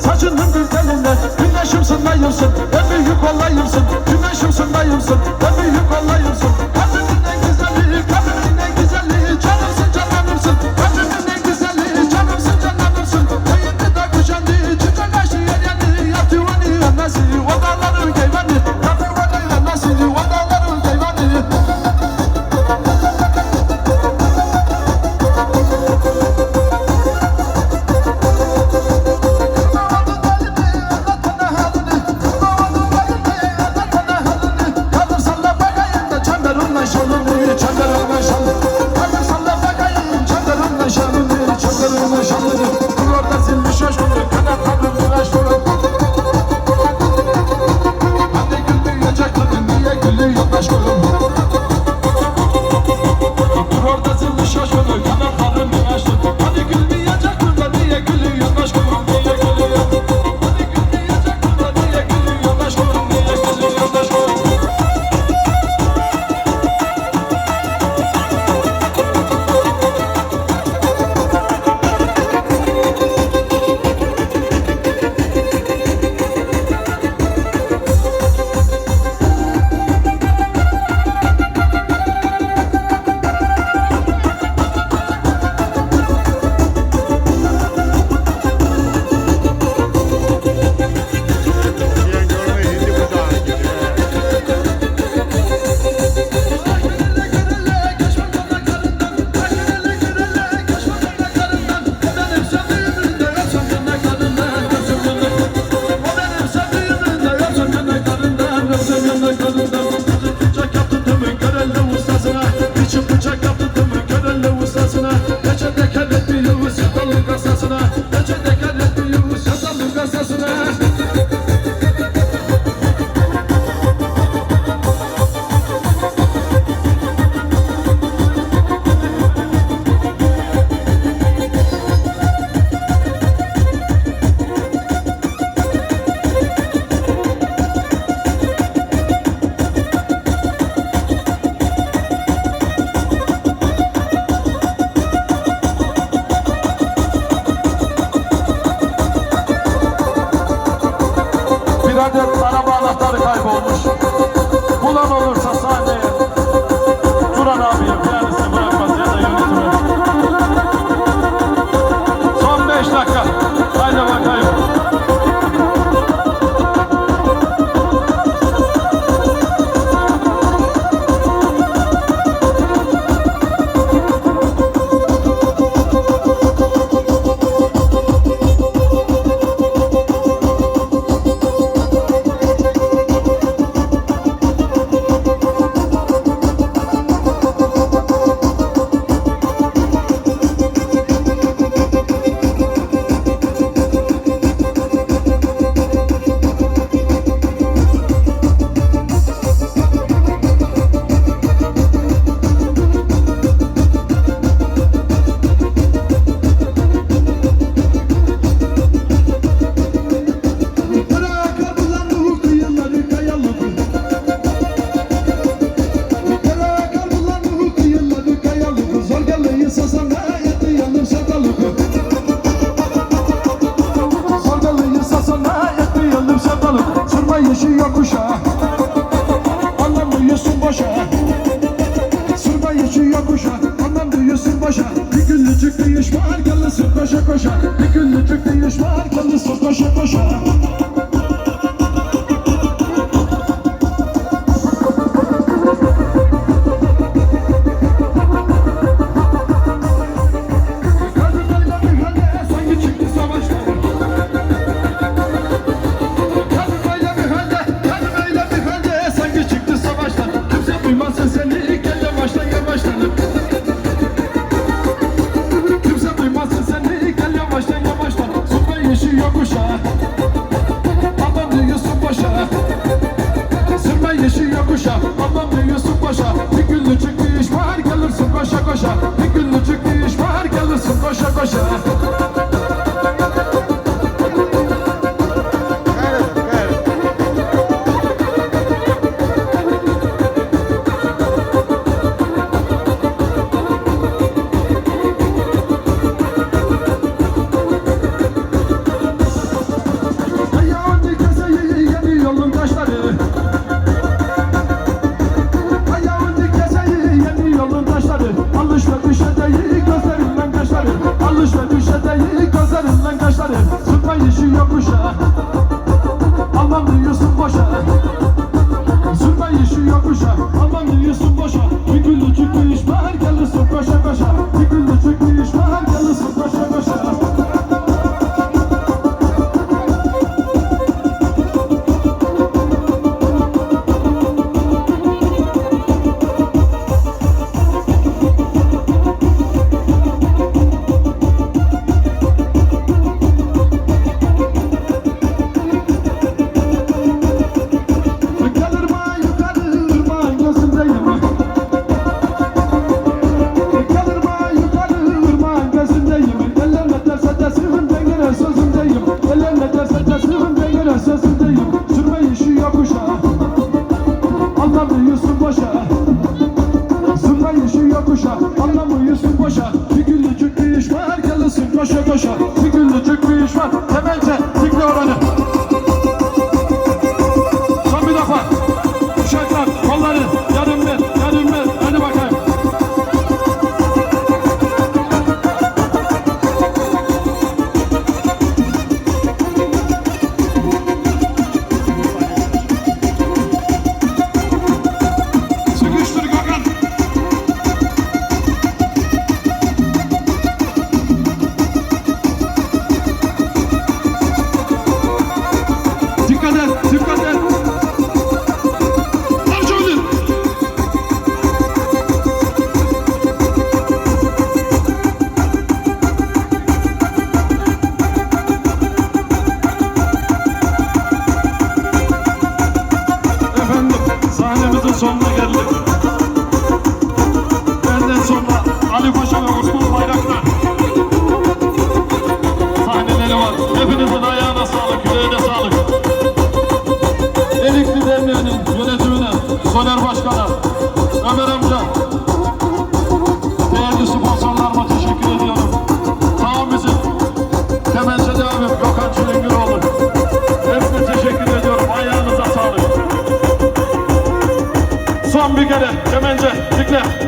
Saçın Saçının güzelinde Güneşimsin dayımsın En büyük olayımsın Güneşimsin dayımsın En büyük olayımsın Lucas Dikkat et araba anahtarı kaybolmuş. Bulan olursa sahneye. Turan abi yapıyor. Büyük değişme arkalı sırt koşa koşa. Bir günlük büyük değişme arkalı koşa koşa. yokuşa Aman diyorsun boşa Sürme yeşil yokuşa. Aman diyorsun boşa Bir günlük çıktı iş bahar kalırsın koşa koşa Bir günlük çıktı iş bahar kalırsın koşa koşa Anlamıyorsun boşa. Sırmayışı yokuşa Anlamıyorsun boşa. Bir günlük bir iş var Kalısın koşa koşa. Bir günlük bir iş var. Ali Paşa ve Osman Bayraktar sahneleri var. Hepinizin ayağına sağlık, yüreğine sağlık. Erikli Derneği'nin yönetimine Soner Başkan'a, Ömer amca, değerli sponsorlarıma teşekkür ediyorum. Sağ bizim Temel Sedavim, Gökhan Çilingir Hepsine teşekkür ediyorum. Ayağınıza sağlık. Son bir kere Kemence, Dikler.